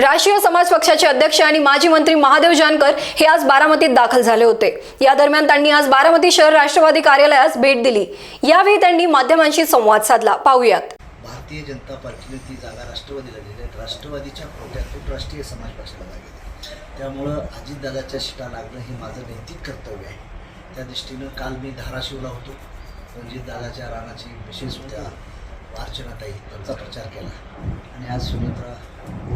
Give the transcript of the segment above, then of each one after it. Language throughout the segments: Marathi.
राष्ट्रीय समाज पक्षाचे अध्यक्ष आणि माजी मंत्री महादेव जानकर हे आज बारामतीत दाखल झाले होते. या दरम्यान त्यांनी आज बारामती शहर राष्ट्रवादी कार्यालयास भेट दिली. यावेळी त्यांनी माध्यमांशी संवाद साधला. पाहूयात. भारतीय जनता पार्टीने ती जागा राष्ट्रवादीला दिली आहे. राष्ट्रवादीच्या कोट्यातून राष्ट्रीय समाज पक्षाला लागेल त्यामुळं अजितदादाच्या शिटा लागणं हे माझं नैतिक कर्तव्य आहे. त्या दृष्टीनं काल मी धाराशिवला होतो. रणजितदादाच्या रानाची विशेष होत्या अर्चनाताई त्यांचा प्रचार केला. आणि आज सुमित्रा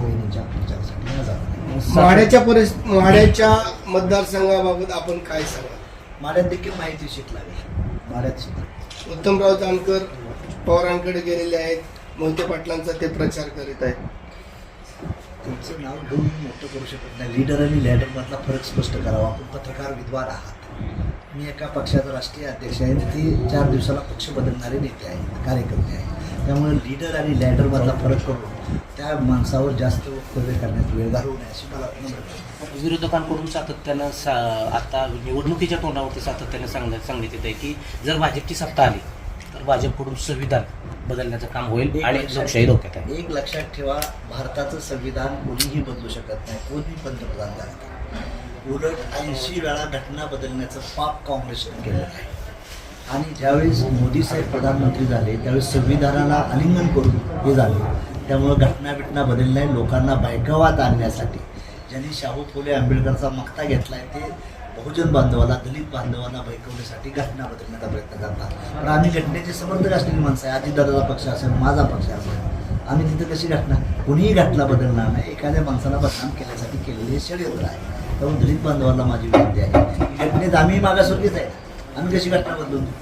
प्रचारासाठी माड्याच्या माड्याच्या मतदारसंघाबाबत आपण काय सांगा माड्यात देखील माहिती शीट लागेल माड्यात सुद्धा उत्तमराव जानकर पवारांकडे गेलेले आहेत. मोहिते पाटलांचा ते प्रचार करीत आहेत. तुमचं नाव घेऊन मोठं करू शकत नाही. लीडर आणि लॅडरमधला फरक स्पष्ट करावा आपण पत्रकार विद्वान आहात. मी एका पक्षाचा राष्ट्रीय अध्यक्ष आहे. ते चार दिवसाला पक्ष बदलणारे नेते आहेत. कार्यकर्ते आहेत. त्यामुळे लीडर आणि लॅडरमधला फरक करून त्या माणसावर जास्त वक्तव्य करण्यात वेळ घालवू नये अशी मला. विरोधकांकडून सातत्यानं सा आता निवडणुकीच्या तोंडावरती सातत्यानं सांगण्यात सांगण्यात येत आहे की जर भाजपची सत्ता आली तर भाजपकडून संविधान बदलण्याचं काम होईल आणि लोकशाही धोक्यात आहे. एक लक्षात ठेवा भारताचं संविधान कोणीही बदलू शकत नाही कोणी पंतप्रधान झालं उलट ऐंशी वेळा घटना बदलण्याचं पाप काँग्रेसने केलं आहे. आणि ज्यावेळेस मोदी साहेब प्रधानमंत्री झाले त्यावेळेस संविधानाला आलिंगन करून हे झाले. त्यामुळं घटना बिटना बदलल्या लोकांना बायकावात आणण्यासाठी. ज्यांनी शाहू फुले आंबेडकरचा मक्ता घेतला आहे ते बहुजन बांधवाला दलित बांधवांना बैकवण्यासाठी घटना बदलण्याचा प्रयत्न करतात. पण आम्ही घटनेचे समर्थक असलेली माणसं आहे. अजितदादाचा पक्ष असेल माझा पक्ष असेल. आम्ही तिथे कशी घटना कुणीही घटना बदलणार नाही. एखाद्या माणसाला बदनाम केल्यासाठी केलेले षडयंत्र आहे. त्यामुळे दलित बांधवांना माझी विनंती आहे. घटनेत आम्ही मागासवर्गीच आहे. आम्ही कशी घटना बदलून देऊ?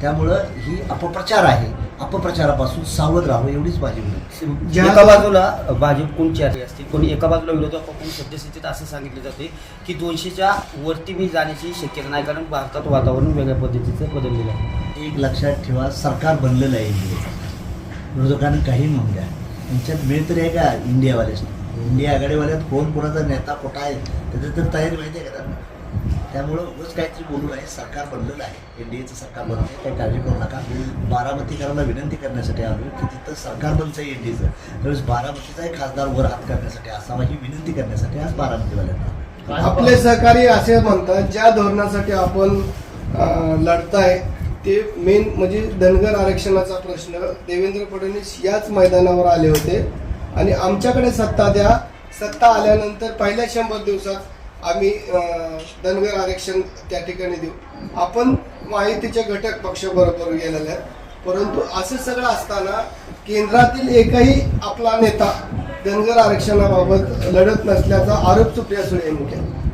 त्यामुळं ही अपप्रचार आहे. अपप्रचारापासून सावध राहावं एवढीच माझी विनंती. एका बाजूला भाजप कोणची आहे असतील कोणी एका बाजूला विरोधक पकडून सद्यस्थितीत? असं सांगितलं जाते की दोनशेच्या वरती मी जाण्याची शक्यता नाही कारण भारतात वातावरण वेगळ्या पद्धतीचं बदललेलं आहे. एक लक्षात ठेवा सरकार बनलेलं आहे इंडियाचं विरोधकांनी काही म्हणून द्या. त्यांच्यात मिळ तरी आहे का इंडियावाल्याच इंडिया आघाडीवाल्यात कोण कोणाचा नेता कुठं आहे? त्याचं तर तयारी माहिती आहे का त्यांना? त्यामुळं उगाच काहीतरी बोलू आहे. सरकार बनलेलं आहे. एनडीएचं सरकार बनलं आहे काही काळजी करू नका. बारामतीकरांना विनंती करण्यासाठी आलो की तिथं सरकार बनचं आहे एनडीएचं. त्यावेळेस बारामतीचाही खासदार वर हात करण्यासाठी असावा ही विनंती करण्यासाठी आज बारामतीवाल्यांना. आपले सहकारी असे म्हणतात ज्या धोरणासाठी आपण लढताय ते मेन म्हणजे धनगर आरक्षणाचा प्रश्न देवेंद्र फडणवीस याच मैदानावर आले होते. आणि आमच्याकडे सत्ता द्या. सत्ता आल्यानंतर पहिल्या शंभर दिवसात आम्ही धनगर आरक्षण त्या ठिकाणी देऊ. आपण माहितीचे घटक पक्ष बरोबर गेलेले आहेत. परंतु असं सगळं असताना केंद्रातील एकही आपला नेता धनगर आरक्षणाबाबत लढत नसल्याचा आरोप सुप्रिया सुळे यांनी केला